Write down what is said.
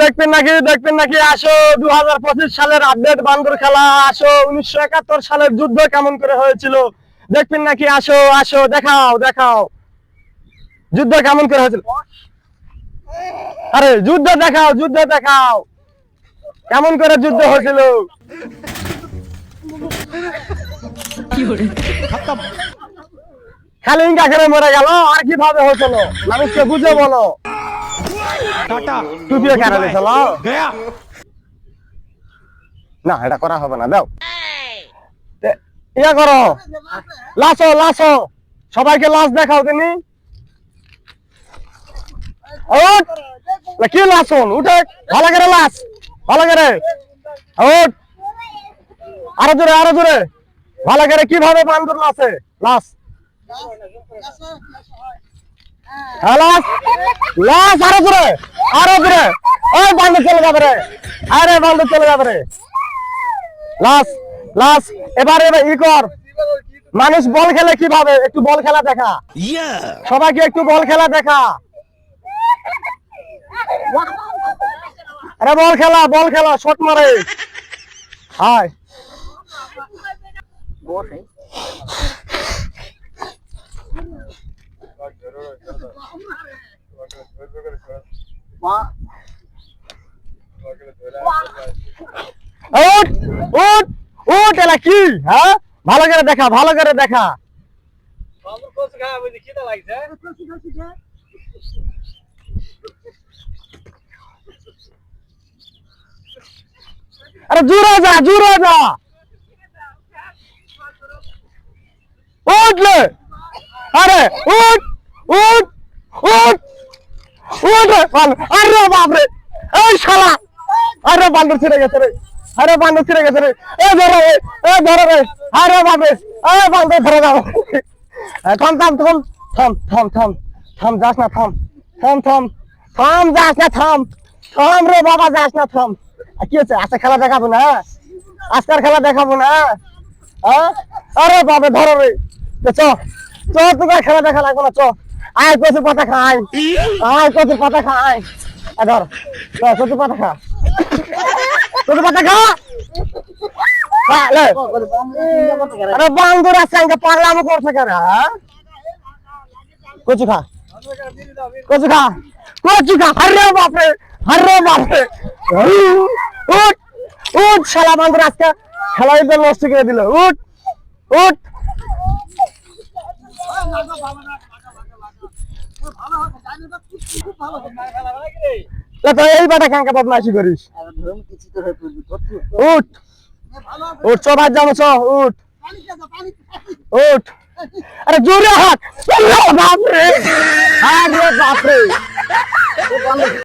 দেখবেন নাকি দেখবেন নাকি? আসো দু হাজার পঁচিশ সালের আপডেট বান্দর খেলা। আসো, উনিশশো একাত্তর সালের যুদ্ধ কেমন করে হয়েছিল? দেখবেন নাকি? আসো আসো, দেখাও দেখাও। যুদ্ধ কেমন করে হয়েছিল? আরে, যুদ্ধ দেখাও যুদ্ধ দেখাও। কেমন করে যুদ্ধ হয়েছিল? খালি মরে গেল, আর কীভাবে হয়েছিল? মানুষকে বুঝে বলো। টাটা। টুপিও ক্যারালে না এটা করা হবে না দাও। ইয়া করো। লাসো লাসো। সবাইকে লাশ দেখাও তিনি কি লাশ হন? উঠে ভালো করে লাশ। ভালো করে। উঠ আরও জোরে আরও জোরে। ভালো করে কীভাবে বান্দর লাশে। লাশ হ্যাঁ লাস আরও জোরে আরও জোরে ওই বান্দর চলে যাবে রে। আরে বান্দর চলে যাবে রে। লাস লাস এবার এবার ই কর। মানুষ বল খেলে কীভাবে? একটু বল খেলা দেখা। সবাইকে একটু বল খেলা দেখা। আরে বল খেলা বল খেলা শট মারে। হাই উঠ উঠ উঠ এলা কি হ্যাঁ ভালো করে দেখা ভালো করে দেখা আরে জুড়ে যা জুড়ে যা উঠলে আরে উঠ উঠ আরে বাপরে বান্দর গেছে রে। গেছে রে। ধরো রে ধরো রে। থাম যাস না যাস না, থাম রে বাবা, যাস না কি হচ্ছে আজকে খেলা দেখাবো না? আজকের খেলা দেখাবো না? আরে বাবা ধরো রে। চ চ, তোকে খেলা দেখা লাগবে না, চ। আয় কচু পাতা খাই। আয় কচু পাতা খাই। ধর কচু পাতা খা। কচু পাতা খা। আরে বান্দর আছে আমাকে পাগলাম করছে কেন হ্যাঁ? কচু খা। কচু খা। কচু খা। আরে বাপরে আরে বাপরে। উঠ উঠ শালা বান্দর আজকে খেলা একদম নষ্ট করে দিল। উঠ উঠ। এই বাটা কাঙ্কা বদমাইশি করিস। উঠ। উঠ, চ ভাই যাব, চ, উঠ। উঠ। আরে জোরে হাত বাপরে। আরে বাপরে।